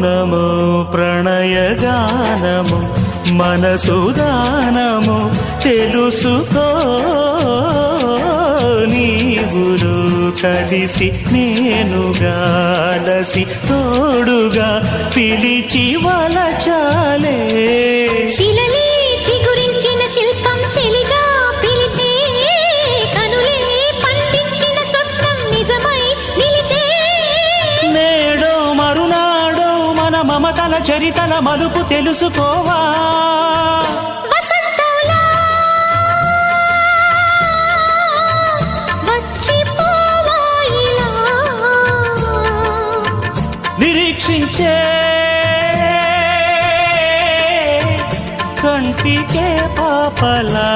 నమో ప్రణయగానము మనసుదానము తెలుసుకో. నీవులు కలిసి నేను గాలసి తోడుగా పిలిచి వలచాలే. శిలలే చిగురించిన శిల్పం మమతల చరితల మలుపు తెలుసుకోవా? నిరీక్షించే కంటికే పాపలా.